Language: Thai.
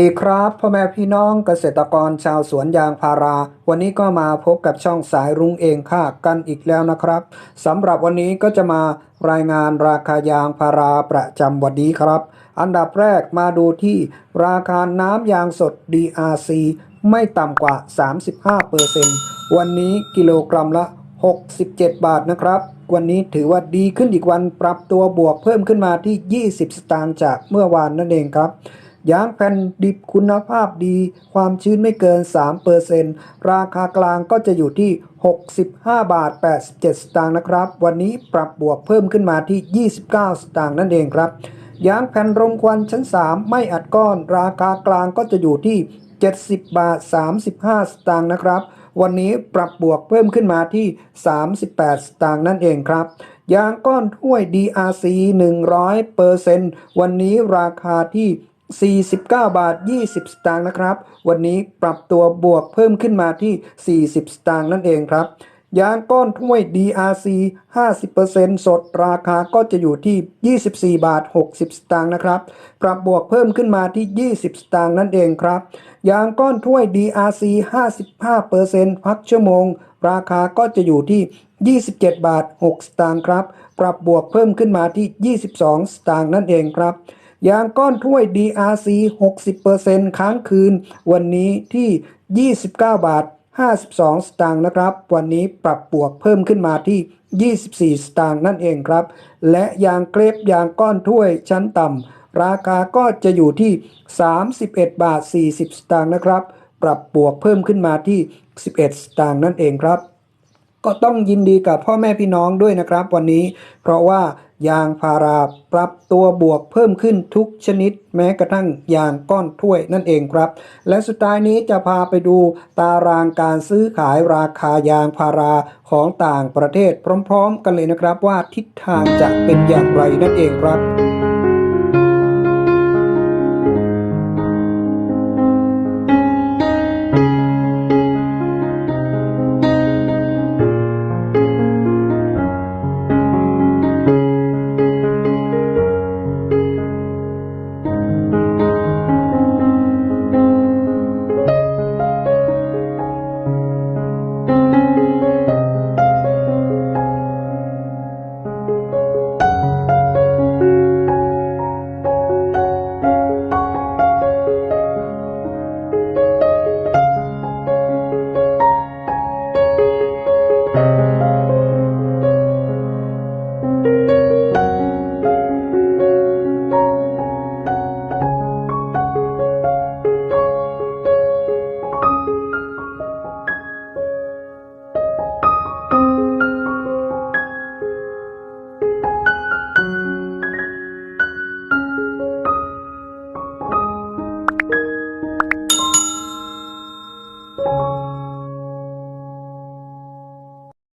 ดีครับพ่อแม่พี่น้องเกษตรกรชาวสวนยางพารา วันนี้ก็มาพบกับช่องสายรุ้งเองค่ะกันอีกแล้วนะครับสำหรับวันนี้ก็จะมารายงานราคายางพาราประจำวันนี้ครับ อันดับแรกมาดูที่ราคาน้ำยางสด DRC ไม่ต่ำกว่า 35%วันนี้กิโลกรัมละ 67 บาทนะครับ วันนี้ถือว่าดีขึ้นอีกวันปรับตัวบวกเพิ่มขึ้นมาที่ 20 สตางค์จากเมื่อวานนั่นเองครับ ยางแผ่นดิบคุณภาพดี ความชื้นไม่เกิน 3%ราคากลางก็จะอยู่ที่ 65 บาท 87 สตางค์นะครับ วันนี้ปรับบวกเพิ่มขึ้นมาที่ 29 สตางค์นั่นเองครับ ยางแผ่นรมควันชั้น 3 ไม่อัดก้อน ราคากลางก็จะอยู่ที่ 70 บาท 35 สตางค์นะครับ วันนี้ปรับบวกเพิ่มขึ้นมาที่ 38 สตางค์นั่นเองครับยางก้อนถ้วย DRC 100%วันนี้ราคาที่ 49 บาท 20 สตางค์นะครับ วันนี้ปรับตัวบวกเพิ่มขึ้นมาที่ 40 สตางค์นั่นเองครับยางก้อนถ้วย DRC 50%สดราคาก็จะอยู่ที่ 24 บาท 60 สตางค์นะครับ ปรับบวกเพิ่มขึ้นมาที่ 20 สตางค์นั่นเองครับ ยางก้อนถ้วย DRC 55%พักชั่วโมง ราคาก็จะอยู่ที่ 27 บาท 6 สตางค์ครับ ปรับบวกเพิ่มขึ้นมาที่ 22 สตางค์นั่นเองครับ ยางก้อนถ้วย DRC 60%ค้างคืน วันนี้ที่ 29 บาท 52 สตางค์นะครับ วันนี้ปรับบวกเพิ่มขึ้นมาที่ 24 สตางค์นั่นเองครับ และยางเกรฟยางก้อนถ้วยชั้นต่ำราคาก็จะอยู่ที่ 31 บาท 40 สตางค์นะครับ ปรับบวกเพิ่มขึ้นมาที่ 11 สตางค์นั่นเองครับ ก็ต้องยินดีกับพ่อแม่พี่น้องด้วยนะครับ วันนี้ เพราะว่า ยางพาราปรับตัวบวกเพิ่มขึ้นทุกชนิดแม้กระทั่งยางก้อนถ้วยนั่นเองครับ และสุดท้ายนี้จะพาไปดูตารางการซื้อขายราคายางพาราของต่างประเทศพร้อม ๆ กันเลยนะครับว่าทิศทางจะเป็นอย่างไรนั่นเองครับ